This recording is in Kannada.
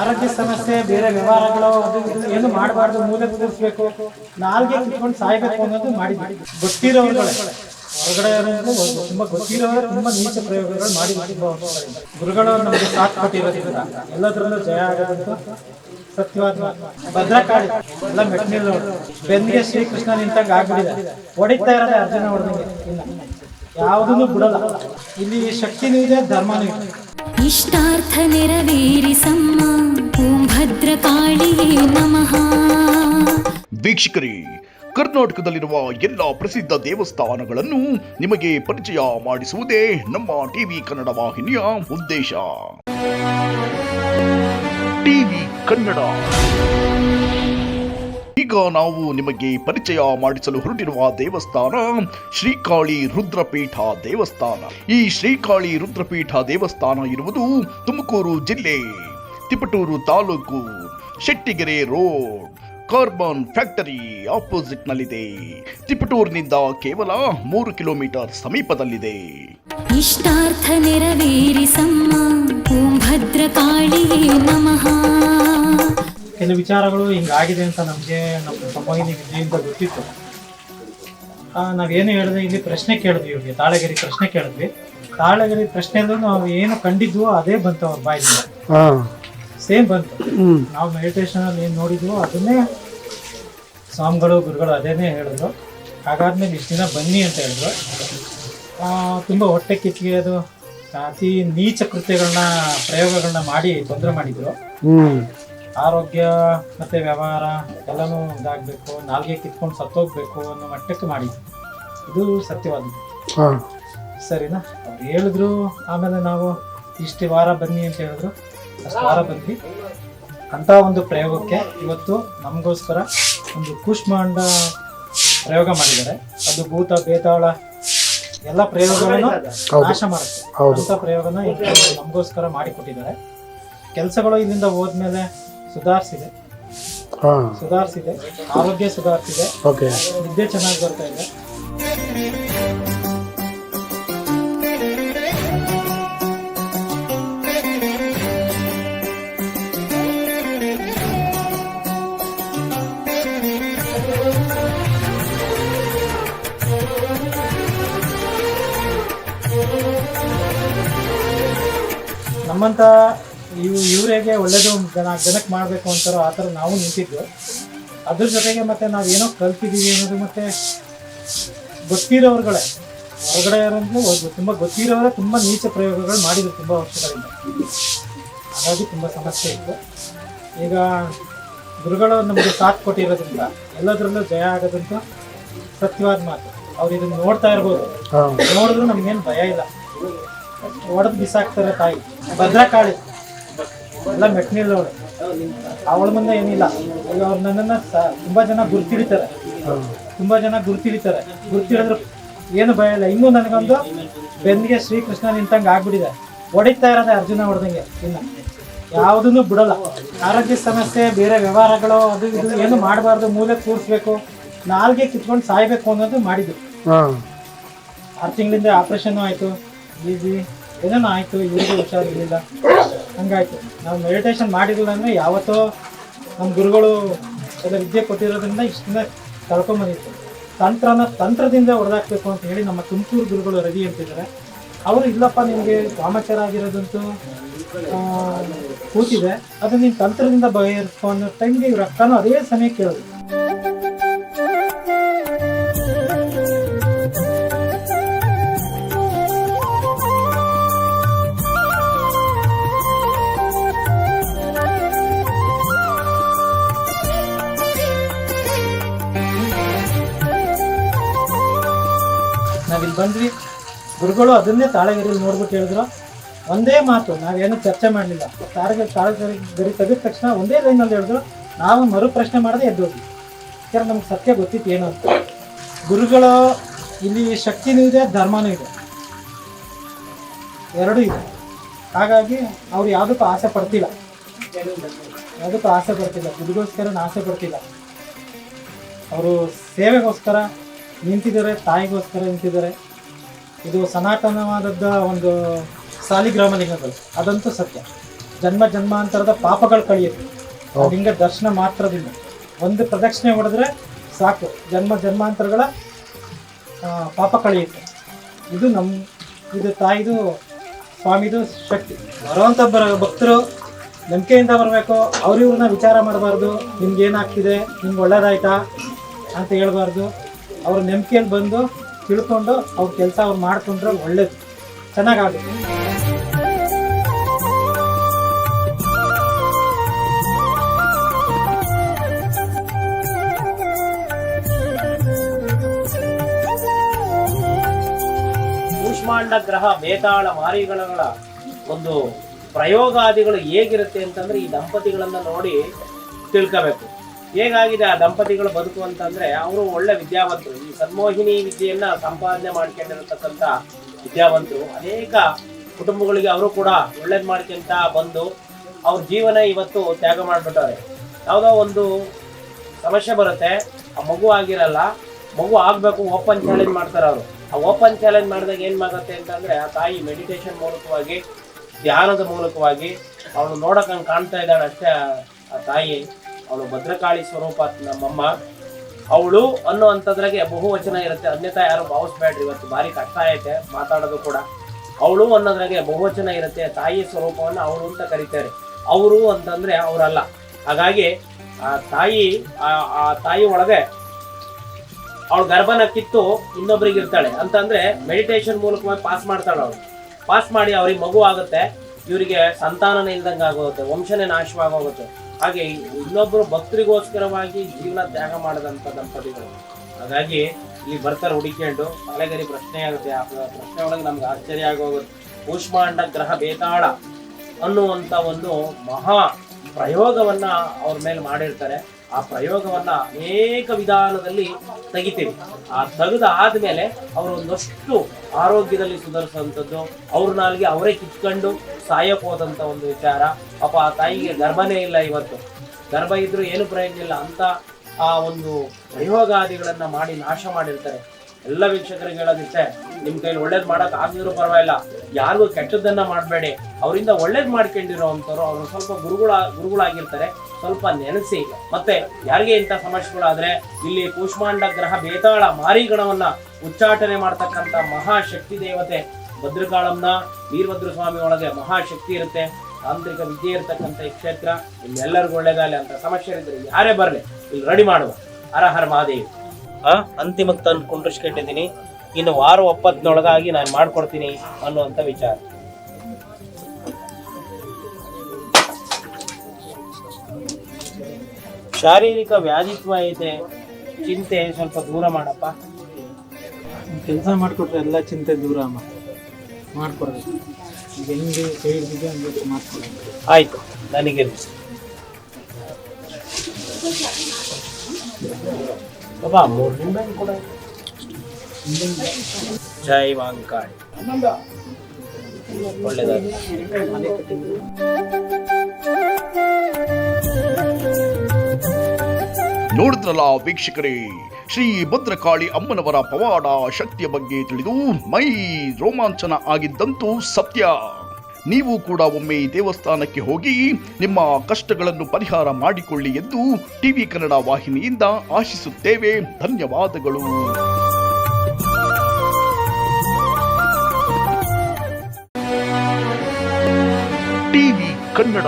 ಆರೋಗ್ಯ ಸಮಸ್ಯೆ, ಬೇರೆ ವ್ಯವಹಾರಗಳು, ಅದು ಏನು ಮಾಡಬಾರ್ದು, ಮೂಲೆ ಕೂರಿಸ್ಬೇಕು ನಾಲ್ಗೆ ಕಿತ್ಕೊಂಡು ಸಾಯ್ಬೇಕು ಅನ್ನೋದು ಮಾಡಿದ್ವಿ. ಗೊತ್ತಿರೋರುಗಳೇ. ಹೊರಗಡೆ ತುಂಬ ಗೊತ್ತಿರೋರು, ತುಂಬಾ ನೀಚ ಪ್ರಯೋಗಗಳು ಮಾಡಿ ಮಾಡಿ ಗುರುಗಳು ನಮಗೆ ಸಾಥ್ ಕೊಟ್ಟಿರೋದ್ರಿಂದ. ಎಲ್ಲದರಲ್ಲೂ ಜಯ ಆಗೋದಂತೂ ಸತ್ಯವಾದ. ಭದ್ರಕಾಳಿ. ಎಲ್ಲ ಮೆಟ್ನಿಲ್ಲೋಡು ಬೆನ್ನಿಗೆ ಶ್ರೀಕೃಷ್ಣ ನಿಂತಂಗೆ ಆಗ್ಬಿಟ್ಟಿದೆ. ಹೊಡಿತಾ ಇರೋದೇ ಅರ್ಜುನ ಹೊಡೆದಂಗೆ. ಯಾವುದನ್ನು ಬಿಡಲ್ಲ. ಇಲ್ಲಿ ಶಕ್ತಿನೂ ಇದೆ, ಧರ್ಮನೂ ಇದೆ. ಇಷ್ಟಾರ್ಥ ನೆರವೇರಿಸಮ್ಮ ಓಂ ಭದ್ರಕಾಳಿಯೇ ನಮಃ. ವೀಕ್ಷಕರೇ, ಕರ್ನಾಟಕದಲ್ಲಿರುವ ಎಲ್ಲ ಪ್ರಸಿದ್ಧ ದೇವಸ್ಥಾನಗಳನ್ನು ನಿಮಗೆ ಪರಿಚಯ ಮಾಡಿಸುವುದೇ ನಮ್ಮ ಟಿವಿ ಕನ್ನಡ ವಾಹಿನಿಯ ಉದ್ದೇಶ. ಟಿವಿ ಕನ್ನಡ. ಈಗ ನಾವು ನಿಮಗೆ ಪರಿಚಯ ಮಾಡಿಸಲು ಹೊರಟಿರುವ ದೇವಸ್ಥಾನ ಶ್ರೀಕಾಳಿ ರುದ್ರಪೀಠ ದೇವಸ್ಥಾನ. ಈ ಶ್ರೀಕಾಳಿ ರುದ್ರಪೀಠ ದೇವಸ್ಥಾನ ಇರುವುದು ತುಮಕೂರು ಜಿಲ್ಲೆ, Tiptur taluk, Shettigere road, carbon factory opposite ನಲ್ಲಿದೆ ತಿಪಟೂರಿನಿಂದ ಕೇವಲ ಮೂರು ಕಿಲೋಮೀಟರ್ ಸಮೀಪದಲ್ಲಿದೆ. ಇಷ್ಟಾರ್ಥ ನೆರವೇರಿಸಮ್ಮ, ಓಂ ಭದ್ರಕಾಳಿಯೇ ನಮಃ. ಕೆಲವು ವಿಚಾರಗಳು ಹಿಂಗಾಗಿದೆ ಅಂತ ನಮಗೆ ನಮ್ಮ ಸಂಭಾಗಿನಿ ವಿದ್ಯೆಯಿಂದ ಗೊತ್ತಿತ್ತು. ನಾವೇನು ಹೇಳಿದೆ ಇಲ್ಲಿ ಪ್ರಶ್ನೆ ಕೇಳಿದ್ವಿ ಇವ್ರಿಗೆ ತಾಳೆಗೇರಿ ಪ್ರಶ್ನೆ ಕೇಳಿದ್ವಿ. ತಾಳಗಿರಿ ಪ್ರಶ್ನೆಯಲ್ಲೂ ನಾವು ಏನು ಕಂಡಿದ್ವೋ ಅದೇ ಬಂತು ಅವ್ರ ಬಾಯಿಂದ ಸೇಮ್ ಬಂತು. ನಾವು ಮೆಡಿಟೇಷನ್ ಅಲ್ಲಿ ಏನು ನೋಡಿದ್ವೋ ಅದನ್ನೇ ಸ್ವಾಮಿಗಳು ಗುರುಗಳು ಅದೇನೇ ಹೇಳಿದ್ರು. ಹಾಗಾದ್ಮೇಲೆ ಇಷ್ಟು ದಿನ ಬನ್ನಿ ಅಂತ ಹೇಳಿದ್ರು. ತುಂಬ ಹೊಟ್ಟೆ ಕಿಚ್ಚಿಗೆಯೋದು ಅತಿ ನೀಚ ಕೃತ್ಯಗಳನ್ನ ಪ್ರಯೋಗಗಳನ್ನ ಮಾಡಿ ತೊಂದರೆ ಮಾಡಿದ್ರು. ಆರೋಗ್ಯ ಮತ್ತೆ ವ್ಯವಹಾರ ಎಲ್ಲನೂ ಇದಾಗಬೇಕು ನಾಲ್ಗೆ ಕಿತ್ಕೊಂಡು ಸತ್ತೋಗ್ಬೇಕು ಅನ್ನೋ ಮಟ್ಟಕ್ಕೆ ಮಾಡಿದ್ವಿ ಇದು ಸತ್ಯವಾದದ್ದು ಸರಿನಾ? ಅವ್ರು ಹೇಳಿದ್ರು ಆಮೇಲೆ ನಾವು ಇಷ್ಟು ವಾರ ಬನ್ನಿ ಅಂತ ಹೇಳಿದ್ರು. ಅಷ್ಟು ವಾರ ಬಂದ್ವಿ. ಅಂತ ಒಂದು ಪ್ರಯೋಗಕ್ಕೆ ಇವತ್ತು ನಮಗೋಸ್ಕರ ಒಂದು ಕೂಷ್ಮಾಂಡ ಪ್ರಯೋಗ ಮಾಡಿದ್ದಾರೆ. ಅದು ಭೂತ ಬೇತಾಳ ಎಲ್ಲ ಪ್ರಯೋಗಗಳನ್ನು ನಾಶ ಮಾಡುತ್ತೆ. ಅಂತ ಪ್ರಯೋಗನ ಇವತ್ತು ನಮಗೋಸ್ಕರ ಮಾಡಿಕೊಟ್ಟಿದ್ದಾರೆ. ಕೆಲಸಗಳು ಇಲ್ಲಿಂದ ಹೋದ್ಮೇಲೆ ಸುಧಾರಿಸಿದೆ. ಸುಧಾರಿಸಿದೆ. ಆರೋಗ್ಯ ಸುಧಾರಿಸಿದೆ. ಓಕೆ. ನಿದ್ದೆ ಚೆನ್ನಾಗಿ ಬರ್ತಾ ಇದೆ. ನಮ್ಮಂತ ಇವ್ ಇವ್ರಿಗೆ ಒಳ್ಳೇದು ಜನ ಜನಕ್ಕೆ ಮಾಡಬೇಕು ಅಂತಾರೋ ಆ ಥರ ನಾವು ನಿಂತಿದ್ದು ಅದ್ರ ಜೊತೆಗೆ ಮತ್ತೆ ನಾವೇನೋ ಕಲ್ತಿದ್ದೀವಿ ಅನ್ನೋದು ಮತ್ತೆ ಗೊತ್ತಿರೋರುಗಳೇ. ಹೊರಗಡೆ ಇರೋದು ತುಂಬ ಗೊತ್ತಿರೋರೇ ತುಂಬ ನೀಚ ಪ್ರಯೋಗಗಳು ಮಾಡಿದ್ರು ತುಂಬ ವರ್ಷಗಳಿಂದ. ಹಾಗಾಗಿ ತುಂಬ ಸಮಸ್ಯೆ ಇತ್ತು. ಈಗ ಗುರುಗಳು ನಮಗೆ ಸಾಥ್ ಕೊಟ್ಟಿರೋದ್ರಿಂದ ಎಲ್ಲದರಲ್ಲೂ ಜಯ ಆಗೋದಂತ ಸತ್ಯವಾದ ಮಾತು. ಅವ್ರು ಇದನ್ನ ನೋಡ್ತಾ ಇರ್ಬೋದು. ನೋಡಿದ್ರು ನಮ್ಗೇನು ಭಯ ಇಲ್ಲ. ಹೊಡೆದು ಬಿಸಾಕ್ತಾರೆ ತಾಯಿ. ಭದ್ರಕಾಳಿ. ಎಲ್ಲ ಮೆಟ್ನಿಲ್ಲವಳು ಅವಳ ಮುಂದೆ ಏನಿಲ್ಲ. ಈಗ ಅವ್ರು ನನ್ನನ್ನು ಸ- ತುಂಬಾ ಜನ ಗುರ್ತಿಡಿತಾರೆ ತುಂಬಾ ಜನ ಗುರ್ತಿಡಿತಾರೆ ಗುರ್ತಿಡಿದ್ರು ಏನು ಭಯ ಇಲ್ಲ. ಇನ್ನೂ ನನಗೊಂದು ಬೆಂದಿಗೆ ಶ್ರೀಕೃಷ್ಣ ನಿಂತಂಗೆ ಆಗ್ಬಿಟ್ಟಿದೆ. ಹೊಡಿತಾ ಇರೋದೆ ಅರ್ಜುನ ಹೊಡೆದಂಗೆ. ಇನ್ನು ಯಾವುದನ್ನು ಬಿಡಲ್ಲ. ಆರೋಗ್ಯ ಸಮಸ್ಯೆ ಬೇರೆ ವ್ಯವಹಾರಗಳು ಅದು ಇದು ಏನು ಮಾಡಬಾರ್ದು. ಮೂಲೆ ಕೂರಿಸ್ಬೇಕು. ನಾಲ್ಗೆ ಕಿತ್ಕೊಂಡು ಸಾಯ್ಬೇಕು ಅನ್ನೋದು ಮಾಡಿದ್ರು ಆರು ತಿಂಗಳಿಂದ ಆಯ್ತು ಆಯಿತು. ಜಿ ಏನೇನೋ ಆಯಿತು. ಇವ್ರಿಗೂ ಹುಷಾರಿರಲಿಲ್ಲ. ಹಂಗಾಯ್ತು. ನಾವು ಮೆಡಿಟೇಷನ್ ಮಾಡಿರಲಿಲ್ಲ ಅಂದರೆ ಯಾವತ್ತೋ ನಮ್ಮ ಗುರುಗಳು ಎಲ್ಲ ವಿದ್ಯೆ ಕೊಟ್ಟಿರೋದ್ರಿಂದ ಇಷ್ಟು ದಿನ ಕಳ್ಕೊಂಬಂದಿತ್ತು ತಂತ್ರನ ತಂತ್ರದಿಂದ ಹೊಡೆದಾಕ್ಬೇಕು ಅಂತ ಹೇಳಿ ನಮ್ಮ ತುಮಕೂರು ಗುರುಗಳು ರವಿ ಅಂತಿದ್ದಾರೆ. ಅವರು, ಇಲ್ಲಪ್ಪ, ನಿಮಗೆ ವಾಮಾಚಾರ ಆಗಿರೋದಂತೂ ಕೂತಿದೆ. ಅದು ನೀನು ತಂತ್ರದಿಂದ ಬಗೆಹರಿಸ್ಕೊ ಅನ್ನೋ ಟೈಮ್ಗೆ ಇವ್ರ ಅದೇ ಸಮಯ ಕೇಳಿದ್ರು. ನಾವಿಲ್ಲಿ ಬಂದ್ವಿ. ಗುರುಗಳು ಅದನ್ನೇ ತಾಳಗರಿಯಲ್ಲಿ ನೋಡ್ಬಿಟ್ಟು ಹೇಳಿದ್ರು. ಒಂದೇ ಮಾತು, ನಾವೇನು ಚರ್ಚೆ ಮಾಡಲಿಲ್ಲ. ತಾಳಗರಿ ತಾಳಗರಿ ಗರಿ ತೆಗೆದ ತಕ್ಷಣ ಒಂದೇ ಲೈನಲ್ಲಿ ಹೇಳಿದ್ರು, ನಾವು ಮರು ಪ್ರಶ್ನೆ ಮಾಡದೆ ಎದ್ದೋದ್ವಿ ಯಾಕಂದ್ರೆ ನಮ್ಗೆ ಸತ್ಯ ಗೊತ್ತಿತ್ತು ಏನು ಅಂತ. ಗುರುಗಳು, ಇಲ್ಲಿ ಶಕ್ತಿನೂ ಇದೆ, ಧರ್ಮನೂ ಇದೆ. ಎರಡೂ ಇದೆ. ಹಾಗಾಗಿ ಅವ್ರು ಯಾವುದಕ್ಕೂ ಆಸೆ ಪಡ್ತಿಲ್ಲ. ಯಾವುದಕ್ಕೂ ಆಸೆ ಪಡ್ತಿಲ್ಲ. ಗುರುಗೋಸ್ಕರ ಆಸೆ ಪಡ್ತಿಲ್ಲ. ಅವರು ಸೇವೆಗೋಸ್ಕರ ನಿಂತಿದ್ದಾರೆ ತಾಯಿಗೋಸ್ಕರ ನಿಂತಿದ್ದಾರೆ. ಇದು ಸನಾತನವಾದದ್ದ ಒಂದು ಸಾಲಿಗ್ರಾಮ ಲಿಂಗಗಳು. ಅದಂತೂ ಸತ್ಯ. ಜನ್ಮ ಜನ್ಮಾಂತರದ ಪಾಪಗಳು ಕಳೆಯುತ್ತೆ. ಆ ಲಿಂಗ ದರ್ಶನ ಮಾತ್ರದಿಂದ. ಒಂದು ಪ್ರದಕ್ಷಿಣೆ ಹೊಡೆದ್ರೆ ಸಾಕು. ಜನ್ಮ ಜನ್ಮಾಂತರಗಳ ಪಾಪ ಕಳೆಯುತ್ತೆ. ಇದು ನಮ್ಮ ಇದು ತಾಯಿದು ಸ್ವಾಮಿದು ಶಕ್ತಿ. ಬರುವಂಥ ಬರ ಭಕ್ತರು ನಂಬಿಕೆಯಿಂದ ಬರಬೇಕು. ಅವ್ರಿವ್ರನ್ನ ವಿಚಾರ ಮಾಡಬಾರ್ದು. ನಿಮ್ಗೆ ಏನಾಗ್ತಿದೆ ನಿಮ್ಗೆ ಒಳ್ಳೇದಾಯ್ತಾ? ಅಂತ ಹೇಳ್ಬಾರ್ದು. ಅವ್ರ ನಂಬಿಕೆಯಲ್ಲಿ ಬಂದು ತಿಳ್ಕೊಂಡು ಅವ್ರ ಕೆಲಸ ಅವ್ರು ಮಾಡ್ಕೊಂಡ್ರೆ ಒಳ್ಳೇದು. ಚೆನ್ನಾಗಾಗುತ್ತೆ. ಕೂಷ್ಮಾಂಡ ಗ್ರಹ ಬೇತಾಳ ಮಾರಿಗಳ ಒಂದು ಪ್ರಯೋಗಾದಿಗಳು ಹೇಗಿರುತ್ತೆ ಅಂತಂದ್ರೆ ಈ ದಂಪತಿಗಳನ್ನ ನೋಡಿ ತಿಳ್ಕೋಬೇಕು. ಹೇಗಾಗಿದೆ ಆ ದಂಪತಿಗಳು ಬದುಕು ಅಂತಂದ್ರೆ ಅವರು ಒಳ್ಳೆ ವಿದ್ಯಾವಂತರು. ಈ ಸನ್ಮೋಹಿನಿ ವಿದ್ಯೆಯನ್ನ ಸಂಪಾದನೆ ಮಾಡ್ಕೊಂಡಿರತಕ್ಕಂತ ವಿದ್ಯಾವಂತರು. ಅನೇಕ ಕುಟುಂಬಗಳಿಗೆ ಅವರು ಕೂಡ ಒಳ್ಳೇದು ಮಾಡ್ಕೊಂತ ಬಂದು ಅವ್ರ ಜೀವನ ಇವತ್ತು ತ್ಯಾಗ ಮಾಡಿಬಿಟ್ಟವ್ರೆ. ಯಾವುದೋ ಒಂದು ಸಮಸ್ಯೆ ಬರುತ್ತೆ, ಆ ಮಗು ಆಗಿರಲ್ಲ, ಮಗು ಆಗಬೇಕು, ಓಪನ್ ಚಾಲೆಂಜ್ ಮಾಡ್ತಾರೆ ಅವರು. ಆ ಓಪನ್ ಚಾಲೆಂಜ್ ಮಾಡಿದಾಗ ಏನು ಮಾಡುತ್ತೆ ಅಂತಂದ್ರೆ ಆ ತಾಯಿ ಮೆಡಿಟೇಷನ್ ಮೂಲಕವಾಗಿ, ಧ್ಯಾನದ ಮೂಲಕವಾಗಿ ಅವಳು ನೋಡಕ್ ಕಾಣ್ತಾ ಇದ್ದಾಳೆ ಅಷ್ಟೇ ಆ ತಾಯಿ. ಅವಳು ಭದ್ರಕಾಳಿ ಸ್ವರೂಪ ನಮ್ಮಮ್ಮ. ಅವಳು ಅನ್ನೋ ಅಂತದ್ರಾಗೆ ಬಹುವಚನ ಇರುತ್ತೆ. ಅನ್ಯತಾ ಯಾರು ಭಾವಿಸ್ಬೇಡ್ರಿ, ಇವತ್ತು ಭಾರಿ ಕಷ್ಟ ಐತೆ ಮಾತಾಡೋದು ಕೂಡ. ಅವಳು ಅನ್ನೋದ್ರಾಗೆ ಬಹುವಚನ ಇರುತ್ತೆ. ತಾಯಿ ಸ್ವರೂಪವನ್ನು ಅವಳು ಅಂತ ಕರೀತಾರೆ. ಅವರು ಅಂತಂದ್ರೆ ಅವರಲ್ಲ. ಹಾಗಾಗಿ ಆ ತಾಯಿ, ಆ ಆ ತಾಯಿ ಒಳಗೆ ಅವಳು ಗರ್ಭನ ಕಿತ್ತು ಇನ್ನೊಬ್ರಿಗೆ ಇರ್ತಾಳೆ ಅಂತಂದರೆ ಮೆಡಿಟೇಷನ್ ಮೂಲಕವಾಗಿ ಪಾಸ್ ಮಾಡ್ತಾಳೆ ಅವಳು. ಪಾಸ್ ಮಾಡಿ ಅವ್ರಿಗೆ ಮಗು ಆಗುತ್ತೆ. ಇವರಿಗೆ ಸಂತಾನನೇ ಇಲ್ದಂಗೆ ಆಗೋಗುತ್ತೆ ವಂಶನೇ ನಾಶವಾಗೋಗುತ್ತೆ. ಹಾಗೆ ಇನ್ನೊಬ್ಬರು ಭಕ್ತರಿಗೋಸ್ಕರವಾಗಿ ಜೀವನ ತ್ಯಾಗ ಮಾಡಿದಂಥ ದಂಪತಿಗಳು. ಹಾಗಾಗಿ ಇಲ್ಲಿ ಬರ್ತಾರೆ ಹುಡುಕೊಂಡು ತಲೆಗರಿ ಪ್ರಶ್ನೆ ಆಗುತ್ತೆ. ಆ ಪ್ರಶ್ನೆ ಒಳಗೆ ನಮ್ಗೆ ಆಶ್ಚರ್ಯ ಆಗೋಗುತ್ತೆ ಕೂಷ್ಮಾಂಡ ಗ್ರಹ ಬೇತಾಳ ಅನ್ನುವಂಥ ಒಂದು ಮಹಾ ಪ್ರಯೋಗವನ್ನ ಅವ್ರ ಮೇಲೆ ಮಾಡಿರ್ತಾರೆ. ಆ ಪ್ರಯೋಗವನ್ನ ಅನೇಕ ವಿಧಾನದಲ್ಲಿ ತೆಗಿತೀವಿ. ಆ ತೆಗೆದ ಆದ್ಮೇಲೆ ಅವರು ಒಂದಷ್ಟು ಆರೋಗ್ಯದಲ್ಲಿ ಸುಧಾರಿಸುವಂಥದ್ದು, ಅವ್ರ ನಾಲ್ಗೆ ಅವರೇ ಕಿತ್ಕೊಂಡು ಸಾಯಕ್ ಹೋದಂತ ಒಂದು ವಿಚಾರ. ಪಾಪ ಆ ತಾಯಿಗೆ ಗರ್ಭನೇ ಇಲ್ಲ ಇವತ್ತು. ಗರ್ಭ ಇದ್ರೂ ಏನು ಪ್ರಯೋಜನ ಇಲ್ಲ ಅಂತ ಆ ಒಂದು ಪ್ರಯೋಗಾದಿಗಳನ್ನ ಮಾಡಿ ನಾಶ ಮಾಡಿರ್ತಾರೆ. ಎಲ್ಲ ವೀಕ್ಷಕರಿಗೆ ಹೇಳೋದಿಷ್ಟೇ ನಿಮ್ ಕೈಲಿ ಒಳ್ಳೇದ್ ಮಾಡಕ್ ಆಗಿದ್ರು ಪರವಾಗಿಲ್ಲ. ಯಾರಿಗೂ ಕೆಟ್ಟದ್ದನ್ನ ಮಾಡಬೇಡಿ. ಅವರಿಂದ ಒಳ್ಳೇದ್ ಮಾಡ್ಕೊಂಡಿರೋ ಅವ್ರು ಸ್ವಲ್ಪ ಗುರುಗಳ, ಗುರುಗಳಾಗಿರ್ತಾರೆ. ಸ್ವಲ್ಪ ನೆನೆಸಿ. ಮತ್ತೆ ಯಾರಿಗೆ ಇಂಥ ಸಮಸ್ಯೆಗಳಾದ್ರೆ ಇಲ್ಲಿ ಕೂಷ್ಮಾಂಡ ಗ್ರಹ ಬೇತಾಳ ಮಾರಿಗಣವನ್ನ ಉಚ್ಚಾಟನೆ ಮಾಡ್ತಕ್ಕಂಥ ಮಹಾಶಕ್ತಿ ದೇವತೆ. ಭದ್ರಕಾಳಂನ ವೀರಭದ್ರ ಸ್ವಾಮಿ ಒಳಗೆ ಮಹಾಶಕ್ತಿ ಇರುತ್ತೆ. ತಾಂತ್ರಿಕ ವಿದ್ಯೆ ಇರತಕ್ಕಂಥ ಈ ಕ್ಷೇತ್ರ. ನಿಮ್ಮೆಲ್ಲರಿಗೂ ಒಳ್ಳೇದಾಗಲಿ ಅಂತ ಸಮಸ್ಯೆ ಇದ್ರೆ ಯಾರೇ ಬರಲಿ, ಇಲ್ಲಿ ರೆಡಿ ಮಾಡುವ. ಹರ ಹರ ಮಹಾದೇವಿ. ಆ ಅಂತಿಮಕ್ಕೆ ತಂದು ಕುಂಡ್ರಿಸ್ಕೊಂಡಿದ್ದೀನಿ ಇನ್ನು ವಾರ ಒಪ್ಪತ್ತಿನೊಳಗಾಗಿ ನಾನು ಮಾಡ್ಕೊಡ್ತೀನಿ ಅನ್ನುವಂಥ ವಿಚಾರ. ಶಾರೀರಿಕ ವ್ಯಾಧಿತ್ವ ಐತೆ ಚಿಂತೆ ಸ್ವಲ್ಪ ದೂರ ಮಾಡಪ್ಪ. ಕೆಲಸ ಮಾಡಿಕೊಟ್ರೆ ಎಲ್ಲ ಚಿಂತೆ ದೂರ ಅಮ್ಮ. ಮಾಡ್ಕೊಡ್ಬೇಕು. ಈಗ ಹೆಂಗೆ ಕೈ ಹಿಡಿದಿದೆ ಹಂಗೆ ಮಾಡ್ಕೊಡ್ಬೇಕು. ಆಯ್ತು ನನಗೆ ಬಾಬಾ ಮೂರು ನಿಂಬೆ. ಜೈ ವಾಂಕಾಯ್. ನೋಡಿದ್ರಲ್ಲ ವೀಕ್ಷಕರೇ, ಶ್ರೀ ಭದ್ರಕಾಳಿ ಅಮ್ಮನವರ ಪವಾಡ ಶಕ್ತಿಯ ಬಗ್ಗೆ ತಿಳಿದು ಮೈ ರೋಮಾಂಚನ ಆಗಿದ್ದಂತೂ ಸತ್ಯ. ನೀವು ಕೂಡ ಒಮ್ಮೆ ಈ ದೇವಸ್ಥಾನಕ್ಕೆ ಹೋಗಿ ನಿಮ್ಮ ಕಷ್ಟಗಳನ್ನು ಪರಿಹಾರ ಮಾಡಿಕೊಳ್ಳಿ ಎಂದು ಟಿವಿ ಕನ್ನಡ ವಾಹಿನಿಯಿಂದ ಆಶಿಸುತ್ತೇವೆ. ಧನ್ಯವಾದಗಳು. ಟಿವಿ ಕನ್ನಡ.